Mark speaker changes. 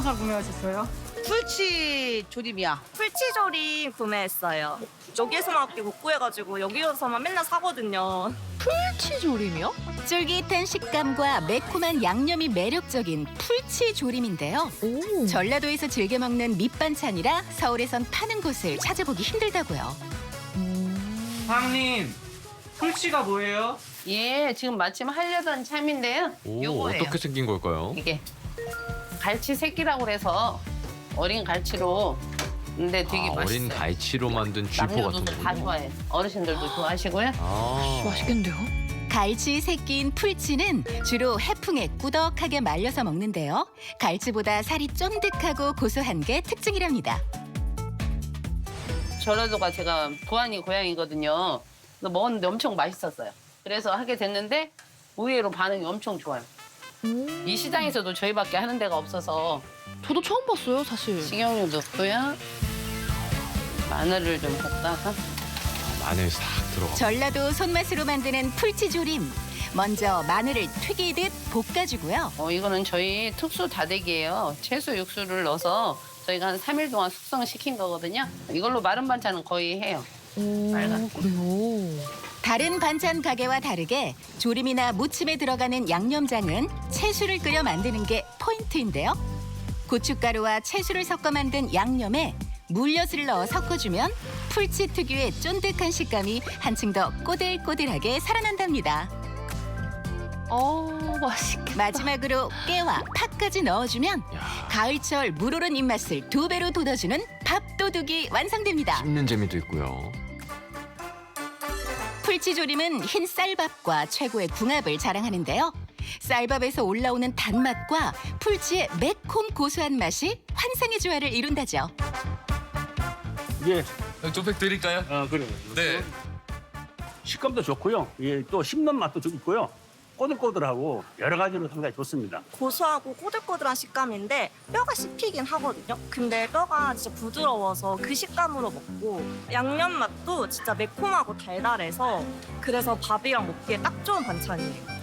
Speaker 1: 반찬 구매하셨어요?
Speaker 2: 풀치 조림이야.
Speaker 3: 풀치조림 구매했어요. 여기에서만 못 구해가지고 여기서만 맨날 사거든요.
Speaker 4: 풀치 조림이요?
Speaker 5: 쫄깃한 식감과 매콤한 양념이 매력적인 풀치 조림인데요.
Speaker 4: 오.
Speaker 5: 전라도에서 즐겨 먹는 밑반찬이라 서울에선 파는 곳을 찾아보기 힘들다고요.
Speaker 1: 사장님, 풀치가 뭐예요?
Speaker 6: 예, 지금 마침 하려던 참인데요.
Speaker 7: 오,
Speaker 6: 요거예요.
Speaker 7: 어떻게 생긴 걸까요?
Speaker 6: 이게 갈치 새끼라고 그래서 어린 갈치로 근데 되게
Speaker 7: 아,
Speaker 6: 맛있어요.
Speaker 7: 어린 갈치로 만든 쥐포
Speaker 6: 남녀도
Speaker 7: 같은
Speaker 6: 다
Speaker 7: 거군요.
Speaker 6: 좋아해. 어르신들도 좋아하시고요.
Speaker 7: 아,
Speaker 4: 맛있겠는데요?
Speaker 5: 갈치 새끼인 풀치는 주로 해풍에 꾸덕하게 말려서 먹는데요. 갈치보다 살이 쫀득하고 고소한 게 특징이랍니다.
Speaker 6: 전라도가 제가 부안이 고향이거든요. 그래서 먹었는데 엄청 맛있었어요. 그래서 하게 됐는데 의외로 반응이 엄청 좋아요.
Speaker 4: 음.
Speaker 6: 이 시장에서도 저희밖에 하는 데가 없어서
Speaker 4: 저도 처음 봤어요, 사실.
Speaker 6: 식용유 넣고요. 마늘을 좀 볶다가
Speaker 7: 마늘 싹 들어가.
Speaker 5: 전라도 손맛으로 만드는 풀치조림. 먼저 마늘을 튀기듯 볶아주고요.
Speaker 6: 어, 이거는 저희 특수 다대기예요. 채소 육수를 넣어서 저희가 한 3일 동안 숙성시킨 거거든요. 이걸로 마른 반찬은 거의 해요.
Speaker 4: 오. 그래요.
Speaker 5: 다른 반찬 가게와 다르게 조림이나 무침에 들어가는 양념장은 채수를 끓여 만드는 게 포인트인데요. 고춧가루와 채수를 섞어 만든 양념에 물엿을 넣어 섞어주면 풀치 특유의 쫀득한 식감이 한층 더 꼬들꼬들하게 살아난답니다.
Speaker 4: 어, 맛있겠다.
Speaker 5: 마지막으로 깨와 팥까지 넣어주면
Speaker 7: 야,
Speaker 5: 가을철 물 오른 입맛을 두 배로 돋아주는 밥도둑이 완성됩니다.
Speaker 7: 씹는 재미도 있고요.
Speaker 5: 풀치조림은 흰 쌀밥과 최고의 궁합을 자랑하는데요. 쌀밥에서 올라오는 단맛과 풀치의 매콤 고소한 맛이 환상의 조화를 이룬다죠.
Speaker 8: 예,
Speaker 9: 두팩 드릴까요?
Speaker 8: 어, 그래요.
Speaker 9: 네.
Speaker 8: 식감도 좋고요. 예, 또 씹는 맛도 좀 있고요. 꼬들꼬들하고 여러 가지로 상당히 좋습니다.
Speaker 3: 고소하고 꼬들꼬들한 식감인데 뼈가 씹히긴 하거든요. 근데 뼈가 진짜 부드러워서 그 식감으로 먹고 양념 맛도 진짜 매콤하고 달달해서 그래서 밥이랑 먹기에 딱 좋은 반찬이에요.